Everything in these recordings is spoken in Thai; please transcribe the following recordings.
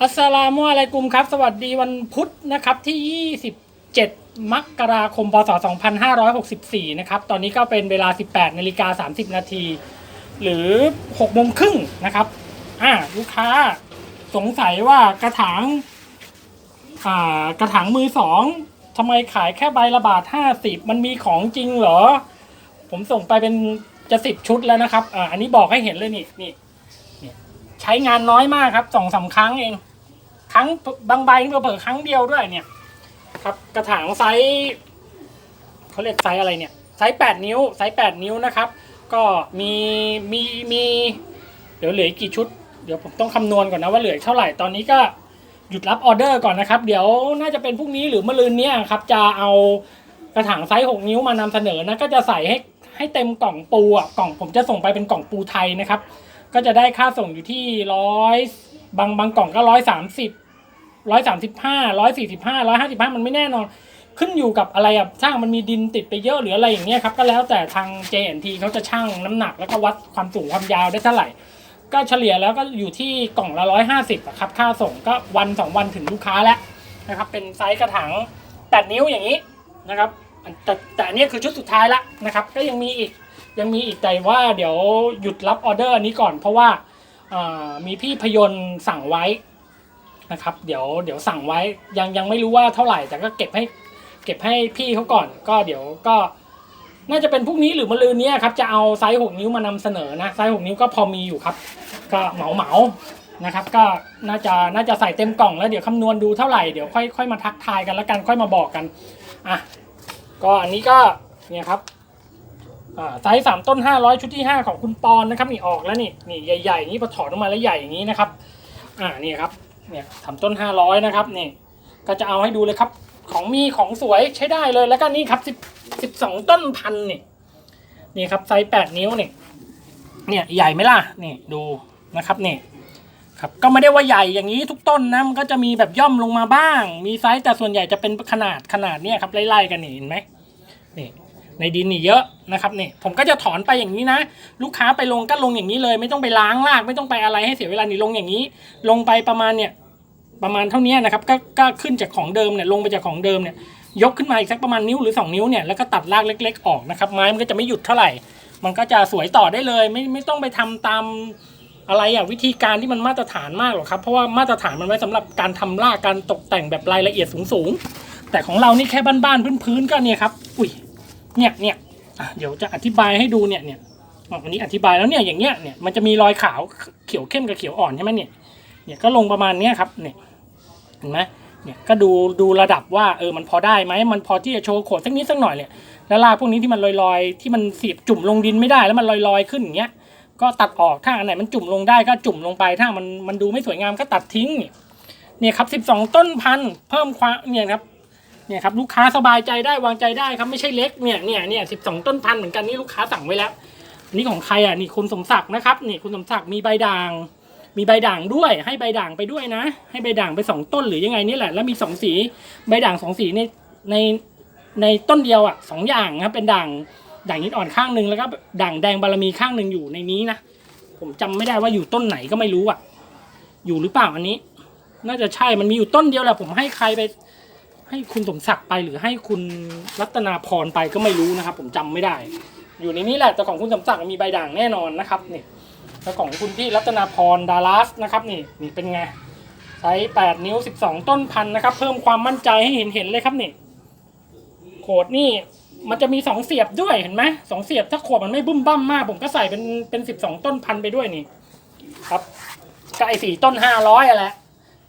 อัสสลามุอะลัยกุมครับ สวัสดีวันพุธนะครับที่ 27 มกราคม พศ 2564 นะครับ ตอนนี้ก็เป็นเวลา 18 นาฬิกา 30 นาที หรือ 6 โมงครึ่งนะครับ อ่า ลูกค้าสงสัยว่ากระถาง อ่า กระถางมือสองทำไมขายแค่ใบละบาท 50 มันมีของจริงเหรอ ผมส่งไปเป็นจะสิบชุดแล้วนะครับ อ่า อันนี้บอกให้เห็นเลยนี่นี่ใช้งานน้อยมากครับสองสาครั้งเอง ครั้งบางใบเผลอครั้งเดียวด้วยเนี่ย ครับกระถางไซส์เขาเรียกไซส์อะไรเนี่ยไซส์แปดนิ้วไซส์แปดนิ้วนะครับ ก็มีมีมีเดี๋ยวเหลือกี่ชุด เดี๋ยวผมต้องคำนวณก่อนนะว่าเหลือเท่าไหร่ตอนนี้ก็หยุดรับออเดอร์ก่อนนะครับ เดี๋ยวน่าจะเป็นพรุ่งนี้หรือมะรืนเนี้ยครับ จะเอากระถางไซส์หกนิ้วมานำเสนอนะก็จะใส่ให้ให้เต็มกล่องปูอะกล่องผมจะส่งไปเป็นกล่องปูไทยนะครับ ก็จะได้ค่าส่งอยู่ที่ร้อย บางบางกล่องก็ร้อยสามสิบร้อยสามสิบห้าร้อยสี่สิบห้าร้อยห้าสิบห้ามันไม่แน่นอน ขึ้นอยู่กับอะไรอะช่างมันมีดินติดไปเยอะหรืออะไรอย่างเงี้ยครับ ก็แล้วแต่ทาง JNT เขาจะชั่งน้ำหนักแล้วก็วัดความสูงความยาวได้เท่าไหร่ ก็เฉลี่ยแล้วก็อยู่ที่กล่องละร้อยห้าสิบครับ ค่าส่งก็วันสองวันถึงลูกค้าแล้วนะครับ เป็นไซส์กระถางแปดนิ้วอย่างนี้นะครับ แต่แต่อันนี้คือชุดสุดท้ายละนะครับ ก็ยังมีอีกยังมีอีกแต่ว่าเดี๋ยวหยุดรับออเดอร์อันนี้ก่อนเพราะว่า มีพี่พยนต์สั่งไว้นะครับ เดี๋ยวเดี๋ยวสั่งไว้ยังยังไม่รู้ว่าเท่าไหร่แต่ก็เก็บให้เก็บให้พี่เขาก่อน ก็เดี๋ยวก็น่าจะเป็นพรุ่งนี้หรือมะรืนนี้ครับจะเอาไซส์6นิ้วมานำเสนอนะไซส์6นิ้วก็พอมีอยู่ครับ ก็เหมาเหมานะครับ ก็น่าจะน่าจะใส่เต็มกล่องแล้วเดี๋ยวคำนวณดูเท่าไหร่เดี๋ยวค่อยค่อยมาทักทายกันแล้วกันค่อยมาบอกกันอะก็อันนี้ก็เนี่ยครับ ไซส์สามต้นห้าร้อยชุดที่ห้าของคุณปอนนะครับนี่ออกแล้วนี่นี่ใหญ่ๆอย่างนี้พอถอดออกมาแล้วใหญ่อย่างนี้นะครับอ่านี่ครับเนี่ยสามต้นห้าร้อยนะครับนี่ก็จะเอาให้ดูเลยครับของมีของสวยใช้ได้เลยแล้วก็นี่ครับสิบสิบสองต้นพันนี่นี่ครับไซส์แปดนิ้วนี่เนี่ยใหญ่ไหมล่ะนี่ดูนะครับนี่ครับก็ไม่ได้ว่าใหญ่อย่างนี้ทุกต้นนะมันก็จะมีแบบย่อมลงมาบ้าง มีไซส์แต่ส่วนใหญ่จะเป็นขนาดขนาดเนี้ยครับไล่ๆกันนี่เห็นไหม ในดินนี่เยอะนะครับเนี่ยผมก็จะถอนไปอย่างนี้นะ ลูกค้าไปลงก็ลงอย่างนี้เลย ไม่ต้องไปล้างราก ไม่ต้องไปอะไรให้เสียเวลานี่ลงอย่างนี้ ลงไปประมาณเนี่ยประมาณเท่านี้นะครับก็ก็ขึ้นจากของเดิมเนี่ยลงไปจากของเดิมเนี่ยยกขึ้นมาอีกสักประมาณนิ้วหรือ 2 นิ้วเนี่ยแล้วก็ตัดรากเล็ก ๆ ออกนะครับไม้มันก็จะไม่หยุดเท่าไหร่ มันก็จะสวยต่อได้เลย ไม่ไม่ต้องไปทำตามอะไรอะวิธีการที่มันมาตรฐานมากหรอกครับ เพราะว่ามาตรฐานมันไว้สำหรับการทำรากการตกแต่งแบบรายละเอียดสูงๆแต่ของเรานี่แค่บ้านๆพื้นๆก็เนี่ยครับอุ้ย เนี่ยเนี่ยเดี๋ยวจะอธิบายให้ดูเนี่ยเนี่ยอันนี้อธิบายแล้วเนี่ยอย่างเงี้ยเนี่ยมันจะมีรอยขาวเขียวเข้มกับเขียวอ่อนใช่ไหมเนี่ยเนี่ยก็ลงประมาณเนี้ยครับเนี่ยเห็นไหมเนี่ยก็ดูดูระดับว่าเออมันพอได้ไหมมันพอที่จะโชว์โขดสักนิดสักหน่อยเนี่ยแล้วรากพวกนี้ที่มันลอยๆ ที่มันเสียบจุ่มลงดินไม่ได้แล้วมันลอยๆขึ้นอย่างเงี้ยก็ตัดออกถ้าอันไหนมันจุ่มลงได้ก็จุ่มลงไปถ้ามันมันดูไม่สวยงามก็ตัดทิ้งเนี่ยเนี่ยครับสิบสองต้นพันธุ์เพิ่มความเนี่ยครับ เนี่ยครับลูกค้าสบายใจได้วางใจได้ครับไม่ใช่เล็กเนี่ยเนี่ยเนี่ยสิบสองต้นพันธุ์เหมือนกันนี่ลูกค้าสั่งไว้แล้วอันนี้ของใครอะนี่คุณสมศักดิ์นะครับนี่คุณสมศักดิ์มีใบด่าง มีใบด่างด้วย ให้ใบด่างไปด้วยนะ ให้ใบด่างไปสองต้นหรือยังไงนี่แหละแล้วมีสองสีใบด่างสองสีในในในต้นเดียวอะสองอย่างครับเป็นด่างด่างนิดอ่อนข้างหนึ่งแล้วก็ด่างแดงบารมีข้างหนึ่งอยู่ในนี้นะผมจำไม่ได้ว่าอยู่ต้นไหนก็ไม่รู้อะ อยู่หรือเปล่าอันนี้ น่าจะใช่มันมีอยู่ต้นเดียวแหละผมให้ใครไป ให้คุณสมศักดิ์ไปหรือให้คุณรัตนาพรไปก็ไม่รู้นะครับ ผมจำไม่ได้ อยู่ในนี้แหละแต่ของคุณสมศักดิ์มีใบด่างแน่นอนนะครับนี่แล้วของคุณพี่รัตนาพรดารัสนะครับนี่นี่เป็นไงไซส์แปดนิ้วสิบสองต้นพันนะครับ เพิ่มความมั่นใจให้เห็นเห็นเลยครับนี่โขดนี่มันจะมีสองเสียบด้วยเห็นไหมสองเสียบถ้าโขดมันไม่บุ้มบั้มมาก ผมก็ใส่เป็นเป็นสิบสองต้นพันไปด้วยนี่ ครับก็ไอสี่ต้นห้าร้อยอะแหละ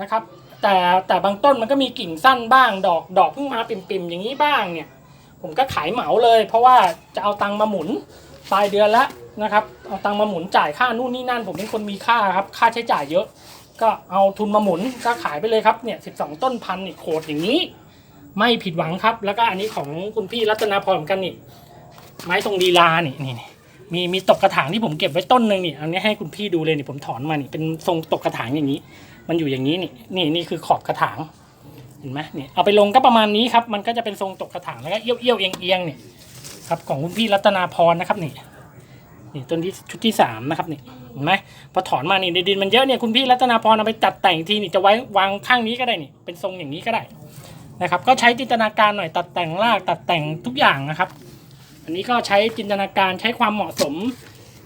นะครับ แต่แต่บางต้นมันก็มีกิ่งสั้นบ้าง ดอกดอกเพิ่งมาปิ่มๆอย่างนี้บ้างเนี่ย ผมก็ขายเหมาเลย เพราะว่าจะเอาตังค์มาหมุนปลายเดือนล้วนะครับ เอาตังค์มาหมุนจ่ายค่านู่นนี่นั่น ผมเป็นคนมีค่าครับ ค่าใช้จ่ายเยอะ ก็เอาทุนมาหมุนก็ขายไปเลยครับเนี่ยสิบสองต้นพันนี่โคตรอย่างนี้ ไม่ผิดหวังครับ แล้วก็อันนี้ของคุณพี่รัตนาพรเหมือนกันนี่ ไม้ทรงดีลานี่นี่นี่มีมีตกกระถางที่ผมเก็บไว้ต้นหนึ่งนี่อันนี้ให้คุณพี่ดูเลยนี่ผมถอนมานี่เป็นทรงตกกระถางอย่างนี้ มันอยู่อย่างนี้นี่นี่นี่คือขอบกระถางเห็นไหมเนี่ยเอาไปลงก็ประมาณนี้ครับ มันก็จะเป็นทรงตกกระถางแล้วก็เอี้ยวเอี้ยวเอียงเอียงเนี่ยครับของคุณพี่รัตนาพรนะครับนี่นี่ต้นที่ชุดที่สามนะครับนี่เห็นไหมพอถอนมานี่ในดินมันเยอะเนี่ยคุณพี่รัตนาพรเอาไปจัดแต่งทีนี่จะไว้วางข้างนี้ก็ได้นี่เป็นทรงอย่างนี้ก็ได้นะครับก็ใช้จินตนาการหน่อยตัดแต่งรากตัดแต่งทุกอย่างนะครับ อันนี้ก็ใช้จินตนาการใช้ความเหมาะสม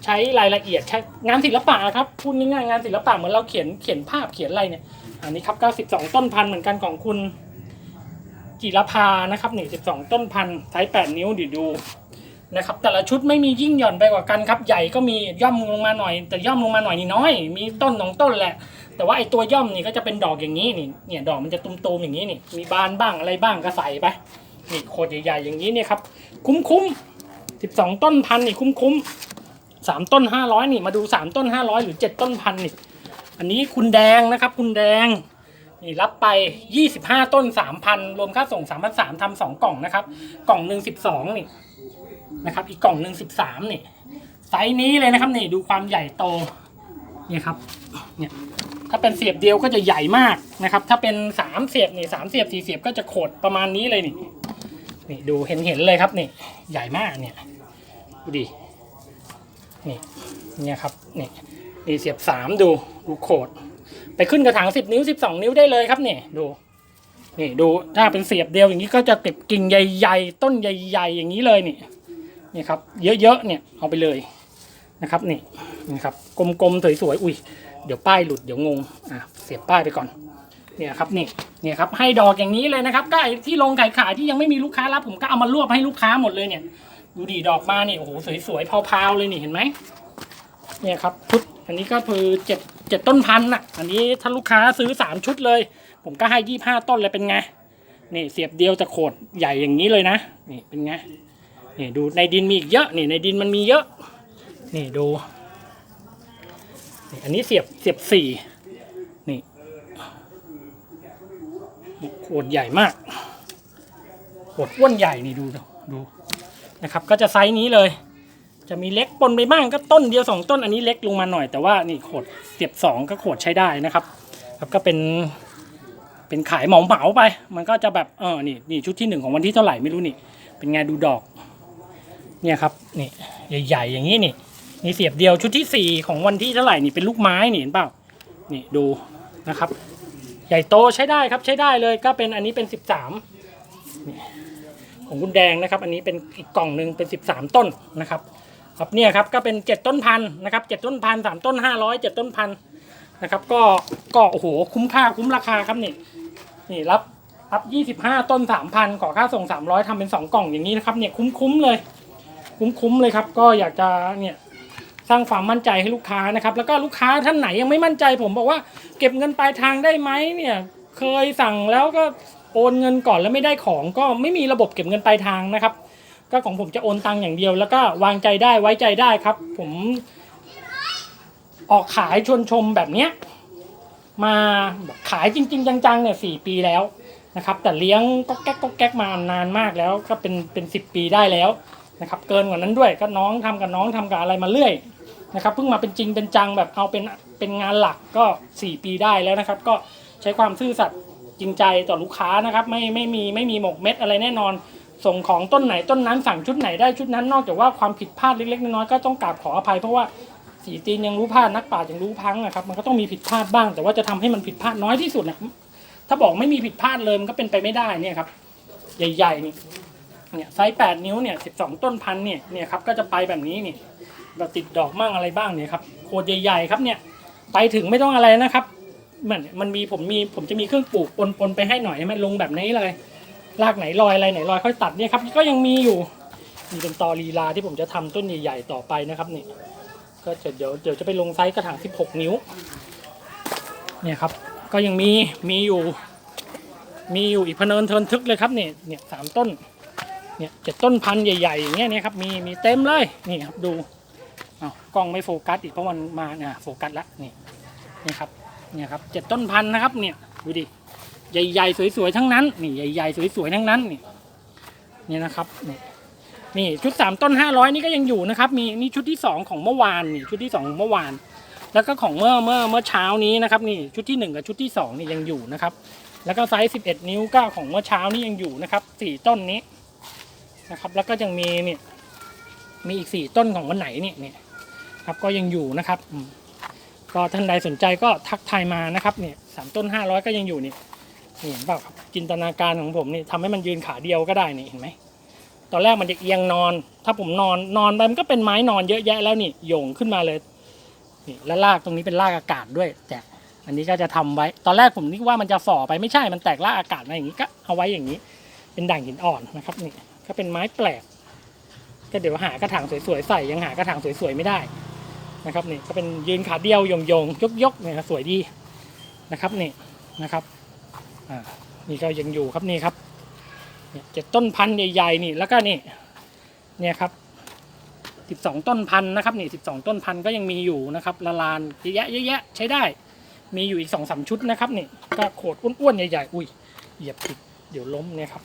ใช้รายละเอียดใช้งานศิลปะครับพูดง่ายๆงานศิลปะเหมือนเราเขียนเขียนภาพเขียนอะไรเนี่ย อันนี้ครับ 92 ต้นพันธุ์เหมือนกันของคุณ จิรภานะครับนี่12ต้นพันธุ์ไซส์8นิ้วเดี๋ยวดูนะครับแต่ละชุดไม่มียิ่งหย่อนไปกว่ากันครับ ใหญ่ก็มีย่อมลงมาหน่อย แต่ย่อมลงมาหน่อยนี่น้อย มีต้นสองต้นแหละ แต่ว่าไอ้ตัวย่อมนี่ก็จะเป็นดอกอย่างนี้นี่เนี่ยดอกมันจะตุมๆอย่างนี้นี่มีบานบ้างอะไรบ้างก็ใส่ไปนี่โคตรใหญ่ๆอย่างนี้เนี่ยครับคุ้มๆ12 ต้นพันธุ์นี่คุ้มๆ สามต้นห้าร้อยนี่มาดูสามต้นห้าร้อยหรือเจ็ดต้นพันนี่อันนี้คุณแดงนะครับ คุณแดงนี่รับไป 25 ต้น 3,000 รวมค่าส่ง 3,300ทำสองกล่องนะครับ กล่องหนึ่ง12 นี่นะครับ อีกกล่องหนึ่ง13 นี่ ไซส์นี้เลยนะครับนี่ดูความใหญ่โตนี่ครับเนี่ยถ้าเป็นเสียบเดียวก็จะใหญ่มากนะครับ ถ้าเป็นสามเสียบนี่สามเสียบสี่เสียบก็จะโขดประมาณนี้เลยนี่นี่ดูเห็นเห็นเลยครับนี่ใหญ่มากเนี่ยดูดิ นี่เนี่ยครับนี่นี่เสียบสามดูดูโขดไปขึ้นกระถางสิบนิ้วสิบสองนิ้วได้เลยครับนี่ดูนี่ดูถ้าเป็นเสียบเดียวอย่างนี้ก็จะเก็บกิ่งใหญ่ๆ ต้นใหญ่ ๆ อย่างนี้เลยนี่นี่ครับ เยอะๆเนี่ยเอาไปเลยนะครับนี่นี่ครับกลมๆสวยๆอุ้ยเดี๋ยวป้ายหลุดเดี๋ยวงงอะเสียบป้ายไปก่อนเนี่ยครับนี่เนี่ยครับให้ดอกอย่างนี้เลยนะครับก็ไอ้ที่ลงขายขายที่ยังไม่มีลูกค้ารับผมก็เอามารวบให้ลูกค้าหมดเลยเนี่ย ดูดีดอกมาเนี่ยโอ้โหสวยๆเพาวๆเลยนี่เห็นไหมเนี่ยครับชุดอันนี้ก็คือเจ็ดเจ็ดต้นพันน่ะ อันนี้ถ้าลูกค้าซื้อสามชุดเลย ผมก็ให้ยี่ห้าต้นเลยเป็นไงนี่เสียบเดียวจะโขดใหญ่อย่างนี้เลยนะนี่เป็นไงนี่ดูในดินมีอีกเยอะนี่ในดินมันมีเยอะ นี่ดูนี่อันนี้เสียบเสียบสี่นี่โขดใหญ่มากโขดอ้วนใหญ่นี่ดูดู นะครับ ก็จะไซส์นี้เลย จะมีเล็กปนไปบ้างก็ต้นเดียว 2 ต้นอันนี้เล็กลงมาหน่อยแต่ว่านี่ขวดเสียบ2 ก็ขวดใช้ได้นะครับครับก็เป็นเป็นขายเหมาเหมาไป มันก็จะแบบเออนี่นี่ชุดที่ 1 ของวันที่เท่าไหร่ไม่รู้นี่เป็นไงดูดอกเนี่ยครับนี่ใหญ่ๆอย่างนี้นี่นี่เสียบเดียวชุดที่ 4 ของวันที่เท่าไหร่นี่เป็นลูกไม้นี่เห็นเปล่านี่ดูนะครับ ใหญ่โตใช้ได้ครับใช้ได้เลยก็เป็นอันนี้เป็น 13 ของคุณแดงนะครับ อันนี้เป็นอีกกล่องหนึ่งเป็นสิบสามต้นนะครับ ครับเนี่ยครับก็เป็นเจ็ดต้นพันนะครับเจ็ดต้นพันสามต้นห้าร้อยเจ็ดต้นพันนะครับ ก็ก็โอ้โหคุ้มค่าคุ้มราคาครับนี่นี่รับรับยี่สิบห้าต้นสามพันขอค่าส่งสามร้อยทำเป็นสองกล่องอย่างนี้นะครับเนี่ยคุ้มคุ้มเลย คุ้มคุ้มเลยครับ ก็อยากจะเนี่ยสร้างความมั่นใจให้ลูกค้านะครับ แล้วก็ลูกค้าท่านไหนยังไม่มั่นใจ ผมบอกว่าเก็บเงินปลายทางได้ไหมเนี่ย เคยสั่งแล้วก็ โอนเงินก่อนแล้วไม่ได้ของก็ไม่มีระบบเก็บเงินปลายทางนะครับ ก็ของผมจะโอนตังค์อย่างเดียว แล้วก็วางใจได้ไว้ใจได้ครับ ผม ออกขายชวนชมแบบเนี้ยมาขายจริง ๆ จังๆเนี่ยสี่ปีแล้วนะครับ แต่เลี้ยงก็แก๊กก็แก๊กมานานมากแล้ว ก็เป็นเป็นสิบปีได้แล้วนะครับ เกินกว่านั้นด้วยก็น้องทำกับน้องทำกับอะไรมาเรื่อยนะครับเพิ่งมาเป็นจริงเป็นจังแบบเอาเป็นเป็นงานหลักก็สี่ปีได้แล้วนะครับ ก็ใช้ความซื่อสัตย์ จริงใจต่อลูกค้านะครับไม่ไม่มีไม่มีหมกเม็ดอะไรแน่นอน ส่งของต้นไหนต้นนั้นสั่งชุดไหนได้ชุดนั้นนอกจากว่าความผิดพลาดเล็กๆน้อยๆก็ต้องกราบขออภัยเพราะว่าสีตีนยังรู้พลาดนักปราชญ์ยังรู้พังนะครับมันก็ต้องมีผิดพลาดบ้าง แต่ว่าจะทำให้มันผิดพลาดน้อยที่สุดนะถ้าบอกไม่มีผิดพลาดเลยมันก็เป็นไปไม่ได้เนี่ยครับใหญ่ๆนี่เนี่ยไซส์แปดนิ้วเนี่ยสิบสองต้นพันเนี่ยเนี่ยครับก็จะไปแบบนี้นี่เราติดดอกมั่งอะไรบ้างเนี่ยครับโคดใหญ่ๆครับเนี่ยไปถึงไม่ต้องอะไรนะครับ มันมันมีผมมีผมจะมีเครื่องปลูกปนๆไปให้หน่อยให้มันลงแบบนี้เลยรากไหนลอยอะไรไหนลอยค่อยตัดเนี่ยครับก็ยังมีอยู่นี่เป็นตอลีลาที่ผมจะทำต้นใหญ่ๆต่อไปนะครับนี่ก็จะเดี๋ยวเดี๋ยวจะไปลงไซส์กระถาง 16 นิ้ว เนี่ยครับ ก็ยังมีมีอยู่ มีอยู่อีกพเนินเทินทึกเลยครับเนี่ยเนี่ยสามต้น เนี่ยเจ็ดต้นพันธุ์ใหญ่ๆอย่างเงี้ยเนี่ยครับมีมีเต็มเลยนี่ครับดูอ้ากล้องไม่โฟกัสอีกเพราะมันมาเนี่ยโฟกัสละนี่นี่ครับ เนี่ยครับเจ็ดต้นพันธุ์นะครับเนี่ยดูดิใหญ่ๆสวยๆทั้งนั้นนี่ใหญ่ๆสวยๆทั้งนั้นนี่นี่นะครับนี่นี่ชุดสามต้นห้าร้อยนี่ก็ยังอยู่นะครับ มีนี่ชุดที่สองของเมื่อวานนี่ชุดที่สองของเมื่อวาน แล้วก็ของเมื่อเมื่อเมื่อเช้านี้นะครับนี่ชุดที่หนึ่งกับชุดที่สองนี่ยังอยู่นะครับ แล้วก็ไซส์สิบเอ็ดนิ้วก็ของเมื่อเช้านี่ยังอยู่นะครับสี่ต้นนี้นะครับ แล้วก็ยังมีเนี่ยมีอีกสี่ต้นของวันไหนเนี่ยเนี่ยครับก็ยังอยู่นะครับอืม ก็ท่านใดสนใจก็ทักทายมานะครับเนี่ยสามต้นห้าร้อยก็ยังอยู่นี่นี่เห็นเปล่าครับจินตนาการของผมนี่ทำให้มันยืนขาเดียวก็ได้นี่เห็นไหมตอนแรกมันจะเอียงนอน ถ้าผมนอนนอนไปมันก็เป็นไม้นอนเยอะแยะแล้วนี่โยงขึ้นมาเลยนี่แล้วรากตรงนี้เป็นรากอากาศด้วย แต่อันนี้ก็จะทำไว้ ตอนแรกผมนึกว่ามันจะฝ่อไปไม่ใช่มันแตกรากอากาศมาอย่างนี้ก็เอาไว้อย่างนี้ เป็นด่างหินอ่อนนะครับนี่ก็เป็นไม้แปลกก็เดี๋ยวหากระถางสวยๆใส่ยังหากระถางสวยๆไม่ได้ นะครับนี่ก็เป็นยืนขาเดียวโยงๆยกเนี่ยสวยดีนะครับนี่นะครับอ่านี่ก็ยังอยู่ครับนี่ครับเนี่ยเจ็ดต้นพันธุ์ใหญ่ๆนี่แล้วก็นี่เนี่ยครับสิบสองต้นพันธุ์นะครับนี่สิบสองต้นพันธุ์ก็ยังมีอยู่นะครับละลานเยอะแยะเยอะแยะใช้ได้ มีอยู่อีกสองสามชุดนะครับนี่ก็โขดอ้วนๆใหญ่ๆอุ้ยเหยียบผิดเดี๋ยวล้มเนี่ยครับ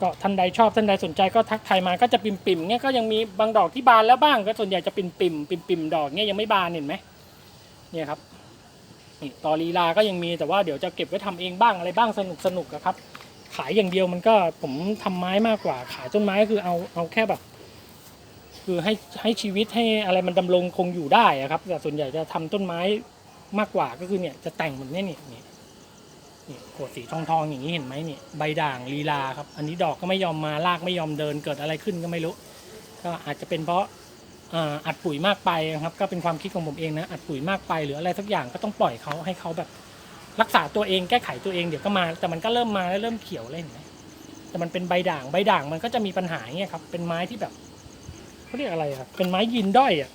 ก็ท่านใดชอบท่านใดสนใจก็ทักทายมาก็จะปิ่มปิ่มเงี้ยก็ยังมีบางดอกที่บานแล้วบ้างก็ส่วนใหญ่จะปิ่มปิ่มปิ่มปิ่มดอกเงี้ยยังไม่บานเห็นไหมเนี่ยครับนี่ตอลีลาก็ยังมีแต่ว่าเดี๋ยวจะเก็บไว้ทำเองบ้างอะไรบ้างสนุกสนุกอะครับ ขายอย่างเดียวมันก็ผมทำไม้มากกว่า ขายต้นไม้ก็คือเอาเอาแค่แบบ คือให้ให้ชีวิตให้อะไรมันดำรงคงอยู่ได้อะครับแต่ส่วนใหญ่จะทำต้นไม้มากกว่าก็คือเนี่ยจะแต่งแบบนี้นี่นี่ นี่ขวดสีทองทองอย่างนี้เห็นไหมนี่ใบด่างลีลาครับ อันนี้ดอกก็ไม่ยอมมารากไม่ยอมเดินเกิดอะไรขึ้นก็ไม่รู้ ก็อาจจะเป็นเพราะอัดปุ๋ยมากไปครับ ก็เป็นความคิดของผมเองนะอัดปุ๋ยมากไปหรืออะไรสักอย่างก็ต้องปล่อยเขาให้เขาแบบรักษาตัวเองแก้ไขตัวเองเดี๋ยวก็มา แต่มันก็เริ่มมาแล้วเริ่มเขียวเลยเห็นไหมแต่มันเป็นใบด่างใบด่างมันก็จะมีปัญหาเงี้ยครับเป็นไม้ที่แบบเขาเรียกอะไรครับเป็นไม้ยินด้อยอะ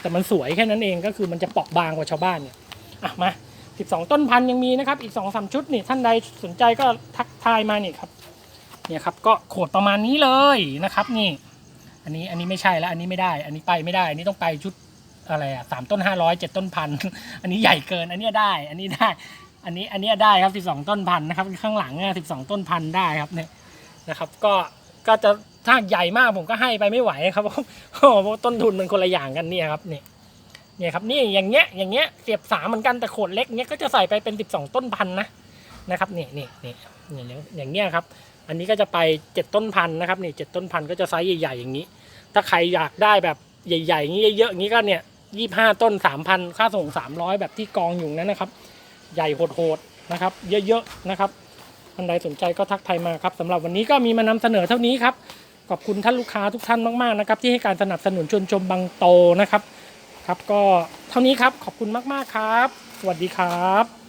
แต่มันสวยแค่นั้นเองก็คือมันจะเปราะบางกว่าชาวบ้านเนี่ยอะมา 12 ต้นพันยังมีนะครับอีก2อสชุดนี่ท่านใดสนใจก็ทักทายมานี่ครับเนี่ยครับก็โขดประมาณนี้เลยนะครับนี่ อันนี้อันนี้ไม่ใช่แล้วอันนี้ไม่ได้ อันนี้ไปไม่ได้ อันนี้ต้องไปชุดอะไรอะสามต้นห้าร้อยเจ็ดต้นพันอันนี้ใหญ่เกินอันนี้ได้ อันนี้ได้ อันนี้อันนี้ได้ครับสิบสองต้นพันนะครับข้างหลังเนี่ยสิบสองต้นพันได้ครับเนี่ยนะครับ ก็ก็จะถ้าใหญ่มากผมก็ให้ไปไม่ไหวครับเพราะเพราะต้นทุนมันคนละอย่างกันเนี่ยครับเนี่ย เนี่ยครับนี่อย่างเงี้ยอย่างเงี้ยเสียบสามเหมือนกันแต่ขวดเล็กเงี้ยก็จะใส่ไปเป็นสิบสองต้นพันนะนะครับนี่นี่นี่อย่างเงี้ยอย่างเงี้ยครับ อันนี้ก็จะไปเจ็ดต้นพันนะครับนี่เจ็ดต้นพันก็จะไซส์ใหญ่ๆอย่างนี้ ถ้าใครอยากได้แบบใหญ่ๆอย่างนี้เยอะๆอย่างนี้ก็เนี่ยยี่ห้าต้นสามพันค่าส่งสามร้อยแบบที่กองอยู่นั้นนะครับ ใหญ่โหดๆนะครับ เยอะๆนะครับท่านใดสนใจก็ทักไทยมาครับสำหรับวันนี้ก็มีมานำเสนอเท่านี้ครับขอบคุณท่านลูกค้าทุกท่านมากๆนะครับที่ให้การสนับสนุนชวนชมบางโตนะครับ ครับก็เท่านี้ครับขอบคุณมาก ๆ ครับ สวัสดีครับ